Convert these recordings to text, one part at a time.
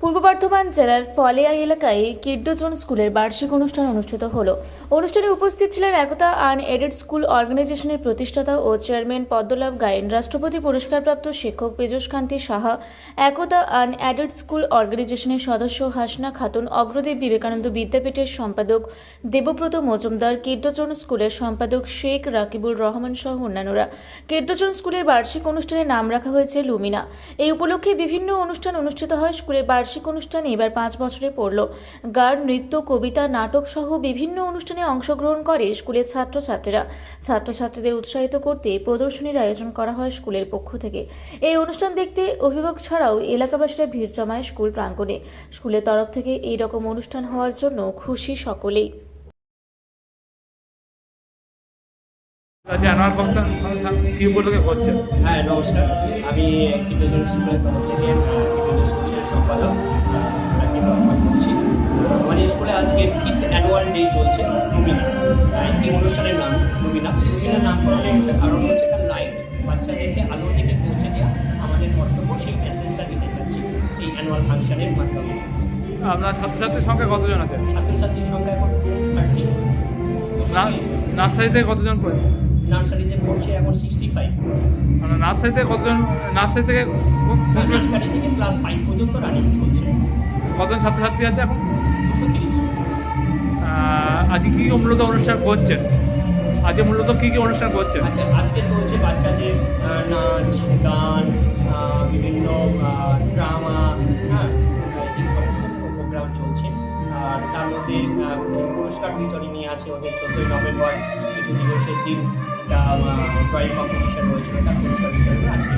পূর্ব বর্ধমান জেলার ফলেয়া এলাকায় কিড্ডোজন স্কুলের বার্ষিক অনুষ্ঠান অনুষ্ঠিত হলো। অনুষ্ঠানে উপস্থিত ছিলেন একতা আন এডেড স্কুল অর্গানাইজেশনের প্রতিষ্ঠাতা ও চেয়ারম্যান পদ্মলাভ গায়েন। রাষ্ট্রপতি পুরস্কারপ্রাপ্ত শিক্ষক Piyush Kanti Saha, Ekta un aided school অর্গানাইজেশনের সদস্য হাসনা খাতুন অগ্রদেব বিবেকানন্দ বিদ্যাপীঠের সম্পাদক দেবব্রত মজুমদার কিড্ডোজন স্কুলের সম্পাদক শেখ রাকিবুল রহমান সহ অন্যান্যরা। কিড্ডোজন স্কুলের বার্ষিক অনুষ্ঠানে নাম রাখা হয়েছে লুমিনা। এই উপলক্ষে বিভিন্ন অনুষ্ঠান অনুষ্ঠিত হয়। স্কুলের বার্ষিক অনুষ্ঠানে এবার পাঁচ বছরে পড়ল। গান, নৃত্য, কবিতা, নাটক সহ বিভিন্ন অনুষ্ঠানে অংশগ্রহণ করে স্কুলের ছাত্রছাত্রীরা। ছাত্রছাত্রীদের উৎসাহিত করতে প্রদর্শনীর আয়োজন করা হয় স্কুলের পক্ষ থেকে। এই অনুষ্ঠান দেখতে অভিভাবক ছাড়াও এলাকাবাসীরা ভিড় জমায় স্কুল প্রাঙ্গণে। স্কুলের তরফ থেকে এই রকম অনুষ্ঠান হওয়ার জন্য খুশি সকলেই। অ্যানুয়াল ফাংশন ফাংশন কী উপলক্ষে করছেন হ্যাঁ নমস্কার। আমি কীটজন স্কুলের তরফ থেকে কীটজন স্কুলের সম্পাদক রাকিব রহমান বলছি আমাদের স্কুলে আজকে ফিফথ অ্যানুয়াল ডে চলছে। এই অনুষ্ঠানের নাম লুমিনা লুমিনা নামকরণের একটা কারণ হচ্ছে একটা লাইট বাচ্চাদেরকে আলোর দিকে পৌঁছে দেওয়া আমাদের কর্তব্য সেই মেসেজটা দিতে চাচ্ছি এই অ্যানুয়াল ফাংশনের মাধ্যমে। আপনার ছাত্রছাত্রীর সংখ্যা কতজন আছে? ছাত্রছাত্রীর সংখ্যা এখন থার্টি নার্সারিতে কতজন পড়ে? নার্সারিতে পড়ছে এখন সিক্সটি ফাইভ মানে নার্সারিতে কতজন নার্সারি থেকে নার্সারি থেকে ক্লাস ফাইভ পর্যন্ত রানিং চলছে। কতজন ছাত্রছাত্রী আছে এখন? দুশো তিরিশ। আজকে কী মূলত অনুষ্ঠান করছেন? আজকে মূলত কী কী অনুষ্ঠান করছেন? আচ্ছা আজকে চলছে বাচ্চাদের নাচ, গান বিভিন্ন ড্রামা হ্যাঁ প্রোগ্রাম চলছে। আর তার মধ্যে কিছু পুরস্কার বিতরণী আছে ওদের চোদ্দোই নভেম্বর, শিশু দিবসের দিন। একটা ড্রয়িং কম্পিটিশন হয়েছিল তার পুরস্কার বিতরণ আজকে।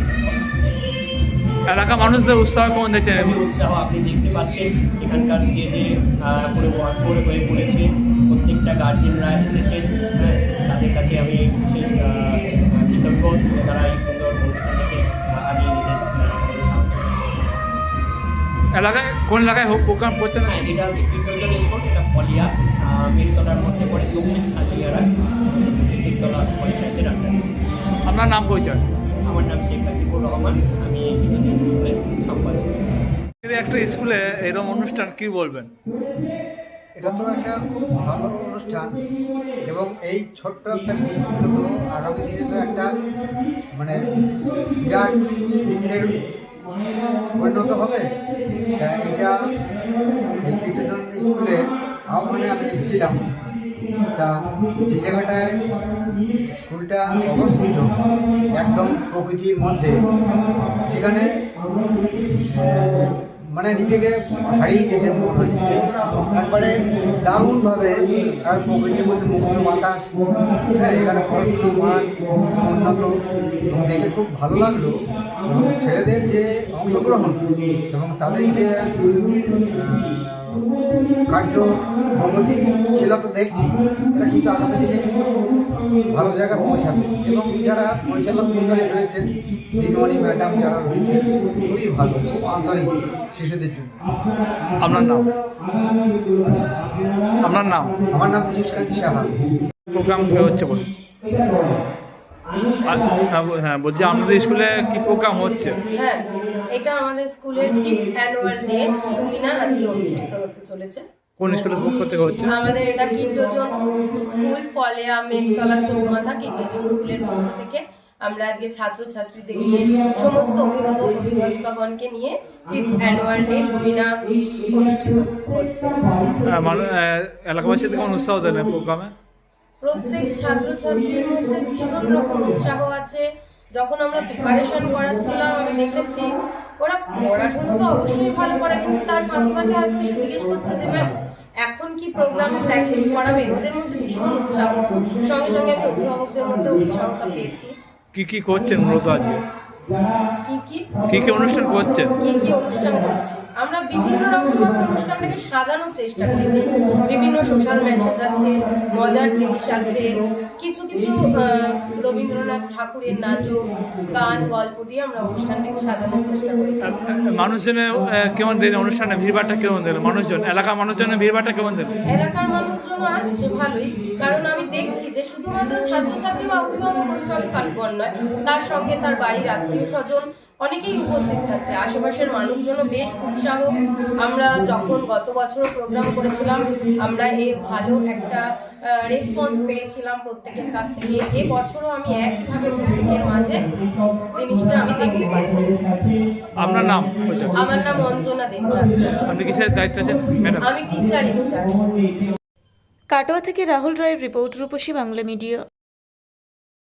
এলাকা মানুষদের উৎসাহ কেমন দেখছেন? উৎসাহ আপনি দেখতে পাচ্ছেন। এখানকার স্টেজে পুরো ওয়ার্ক করে হয়ে পড়েছে প্রত্যেকটা গার্জেনরা এসেছেন হ্যাঁ তাদের কাছে আমি বিশেষ কৃতজ্ঞ তারা এই সুন্দর অনুষ্ঠানটাকে আগিয়ে নিতে করছে এলাকায় কোন এলাকায় হোক প্রোগ্রাম করছেন হ্যাঁ এটা হচ্ছে কীর্তজন স্কুল এটা ফলিয়া আহ, মিরতলার মধ্যে পড়ে দক্ষিণ সাজিয়ারা মিরতলা পঞ্চায়েতের আন্ডারে। আপনার নাম পরিচয়? আমার নাম শেখ রাকিবুর রহমান আমি স্কুলের সম্পাদক। একটা স্কুলে এরকম অনুষ্ঠান কি বলবেন? এটা তো একটা খুব ভালো অনুষ্ঠান এবং এই ছোট্ট একটা বীজগুলো তো আগামী দিনে তো একটা মানে বিরাট বৃক্ষের পরিণত হবে। এটা এই কীর্তজন স্কুলে আহ্বানে আমি এসেছিলাম। তা যে জায়গাটায় স্কুলটা অবস্থিত একদম প্রকৃতির মধ্যে, সেখানে মানে নিজেকে হারিয়ে যেতে মনে হচ্ছে। একবারে দারুণভাবে আর প্রকৃতির মধ্যে মুক্ত বাতাস হ্যাঁ এখানে পড়াশুনোর মান উন্নত। এবং দেখে খুব ভালো লাগল এবং ছেলেদের যে অংশগ্রহণ এবং তাদের যে কার্য তো দেখছি এটা কিন্তু আগামী দিনে কিন্তু খুব ভালো জায়গা পৌঁছাবে। এবং যারা পরিচালক মণ্ডলী রয়েছেন দিদিমণি ম্যাডাম যারা রয়েছেন খুবই ভালো খুব আন্তরিক শিশুদের জন্য। আপনার নাম? আপনার নাম? আমার নাম পীযুষ কান্তি সাহা। প্রোগ্রাম হচ্ছে বলুন আর- হ্যাঁ, হ্যাঁ বলছি আপনাদের স্কুলে কি প্রোগ্রাম হচ্ছে? হ্যাঁ এটা আমাদের স্কুলের ফিফথ অ্যানুয়াল ডে লুমিনা আজকে অনুষ্ঠিত হতে চলেছে। কোন স্কুলের পক্ষ থেকে হচ্ছে? আমাদের এটা কিন্ডোজন স্কুল ফলেয়া মেঘতলা চৌমাথা কিন্ডোজন স্কুলের পক্ষ থেকে আমরা আজকে ছাত্রছাত্রীদের নিয়ে সমস্ত অভিভাবক অভিভাবিকাগণকে নিয়ে ফিফথ অ্যানুয়াল ডে লুমিনা অনুষ্ঠিত মানুষ আহ, এলাকাবাসীদের কেমন উৎসাহ এই প্রোগ্রামে প্রত্যেক ছাত্রছাত্রীর মধ্যে ভীষণ রকম উৎসাহ আছে। যখন আমরা প্রিপারেশন করাচ্ছিলাম, আমি দেখেছি, ওরা পড়াশোনা তো অবশ্যই ভালো করে, কিন্তু তার ফাঁকে ফাঁকে হয়তো জিজ্ঞেস করছে যে, ম্যাম, এখন কি প্রোগ্রামে প্র্যাকটিস করাবে? ওদের মধ্যে ভীষণ উৎসাহ। সঙ্গে সঙ্গে আমি অভিভাবকদের মধ্যে উৎসাহটা পেয়েছি। কি কি করছেন মূলত আজকে? কি কি? কি কি অনুষ্ঠান করছেন কি কি অনুষ্ঠান করছি? আমরা বিভিন্ন রকম অনুষ্ঠানটাকে সাজানোর চেষ্টা করেছি। বিভিন্ন সোশ্যাল মেসেজ আছে মজার জিনিস আছে কিছু কিছু রবীন্দ্রনাথ ঠাকুরের নাটক গান গল্প দিয়ে আমরা অনুষ্ঠানটাকে সাজানোর চেষ্টা করেছি। মানুষজনের কেমন দিন অনুষ্ঠানে ভিড়ভাড়টা কেমন দিল? মানুষজন এলাকার মানুষজনের ভিড়ভাড়টা কেমন দিল? এলাকার মানুষজন আসছে ভালোই কারণ আমি দেখছি যে শুধুমাত্র ছাত্রছাত্রী বা অভিভাবক অভিভাবিকাগণ নয় তার সঙ্গে তার বাড়ির আত্মীয় স্বজন অনেকেই উপস্থিত থাকছে। আশেপাশের মানুষজনও বেশ উৎসাহ। আমরা যখন গত বছর প্রোগ্রাম করেছিলাম আমরা এর ভালো একটা রেসপন্স পেয়েছিলাম প্রত্যেকের কাছ থেকে। এবছরও আমি একইভাবে পাবলিকের মাঝে জিনিসটা আমি দেখতে পাচ্ছি। আপনার নাম? আমার নাম অঞ্জনা দেবনাথ। আপনি কিসের দায়িত্ব আছেন ম্যাডাম? আমি টিচার ইনচার্জ কাটোয়া থেকে রাহুল রায়ের রিপোর্ট রূপসী বাংলা মিডিয়া।